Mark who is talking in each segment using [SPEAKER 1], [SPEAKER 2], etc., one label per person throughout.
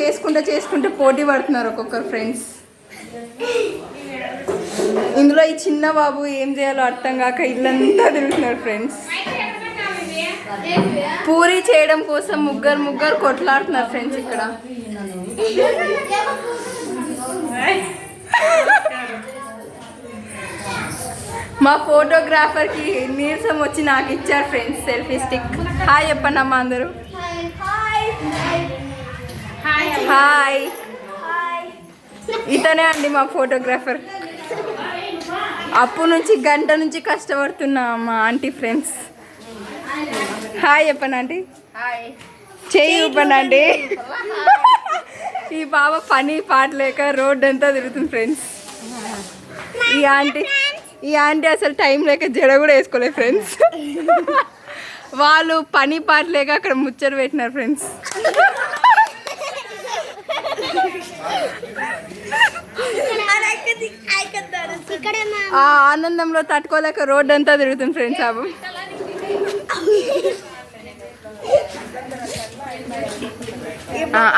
[SPEAKER 1] చేసుకుంటే చేసుకుంటే పోటీ పడుతున్నారు ఒక్కొక్కరు ఫ్రెండ్స్ ఇందులో ఈ చిన్న బాబు ఏం చేయాలో అర్థం కాక ఇల్లంతా తిరుగుతున్నాడు ఫ్రెండ్స్ పూరి చేయడం కోసం ముగ్గురు ముగ్గురు కొట్లాడుతున్నారు ఫ్రెండ్స్ ఇక్కడ. మా ఫోటోగ్రాఫర్కి నీరసం వచ్చి నాకు ఇచ్చారు ఫ్రెండ్స్ సెల్ఫీ స్టిక్ హాయ్ చెప్పండి అమ్మా అందరూ. హాయ్ ఇతనే అండి మా ఫోటోగ్రాఫర్ అప్పు నుంచి గంట నుంచి కష్టపడుతున్నా మా ఆంటీ ఫ్రెండ్స్. హాయ్ చెప్పండి ఆంటీ చేయి ఆంటీ ఈ బాబా పని పాట లేక రోడ్ అంతా తిరుగుతుంది ఫ్రెండ్స్. ఈ ఆంటీ ఈ ఆంటీ అసలు టైం లేక జడ కూడా వేసుకోలేదు ఫ్రెండ్స్. వాళ్ళు పని పాట లేక అక్కడ ముచ్చట పెట్టినారు ఫ్రెండ్స్. ఆ ఆనందంలో తట్టుకోలేక రోడ్ అంతా తిరుగుతుంది ఫ్రెండ్స్ బాబు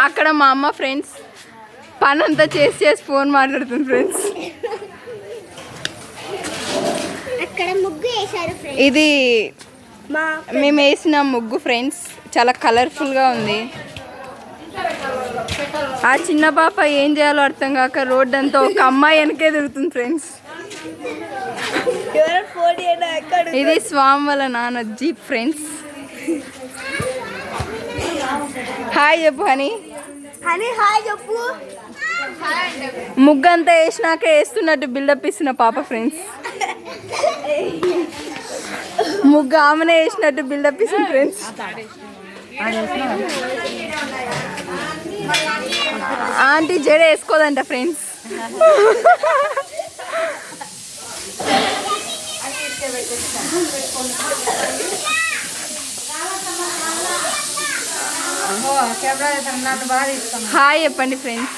[SPEAKER 1] అక్కడ మా అమ్మ ఫ్రెండ్స్ పని అంతా చేసి చేసి ఫోన్ మాట్లాడుతుంది ఫ్రెండ్స్.
[SPEAKER 2] అక్కడ ముగ్గు వేశారు ఫ్రెండ్స్.
[SPEAKER 1] ఇది
[SPEAKER 2] మా
[SPEAKER 1] మేము వేసిన ముగ్గు ఫ్రెండ్స్. చాలా కలర్ఫుల్గా ఉంది. ఆ చిన్న పాప ఏం చేయాలో అర్థం కాక రోడ్ అంతా ఒక అమ్మాయి వెనకే తిరుగుతుంది ఫ్రెండ్స్ ఇది స్వామి వాళ్ళ నాన్న జీప్ ఫ్రెండ్స్ హాయ్ చెప్పు హనీ.
[SPEAKER 2] అని హాయ్ చెప్పు.
[SPEAKER 1] ముగ్గు అంతా వేసినాక వేస్తున్నట్టు బిల్డప్ ఇస్తున్న పాప ఫ్రెండ్స్ ముగ్గు ఆమెనే వేసినట్టు బిల్డప్ ఇస్తుంది ఫ్రెండ్స్ ఆంటీ జడ వేసుకోదంట ఫ్రెండ్స్. హాయ్ చెప్పండి ఫ్రెండ్స్.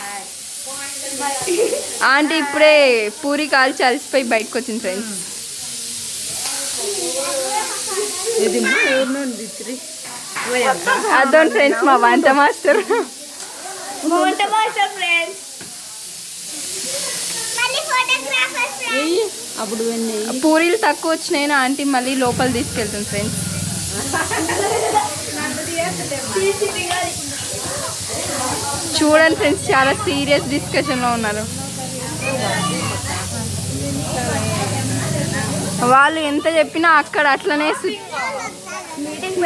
[SPEAKER 1] ఆంటీ ఇప్పుడే పూరి కాల్చి అలసిపోయి బయటకు వచ్చింది ఫ్రెండ్స్. అదోన్ ఫ్రెండ్స్ మా వంట మాస్టర్.
[SPEAKER 2] వంట మాస్టర్ ఫ్రెండ్స్. మళ్ళీ ఫోటోగ్రాఫర్ ఫ్రెండ్స్.
[SPEAKER 3] అప్పుడు
[SPEAKER 1] పూరీలు తక్కువ వచ్చినాయి ఆంటీ మళ్ళీ లోపల తీసుకెళ్తుంది ఫ్రెండ్స్. చూడండి ఫ్రెండ్స్ చాలా సీరియస్ డిస్కషన్లో ఉన్నారు. వాళ్ళు ఎంత చెప్పినా అక్కడ అట్లనే
[SPEAKER 2] meeting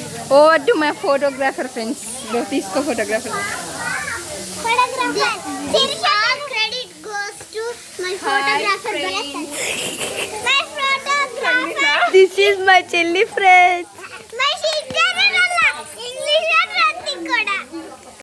[SPEAKER 2] పెడతాను
[SPEAKER 1] మా over to my photographer friends తీసుకో photographer
[SPEAKER 2] photographer. All credit goes to my photographer. my photographer.
[SPEAKER 1] This is my చెల్లి ఫ్రెండ్స్
[SPEAKER 2] My sister.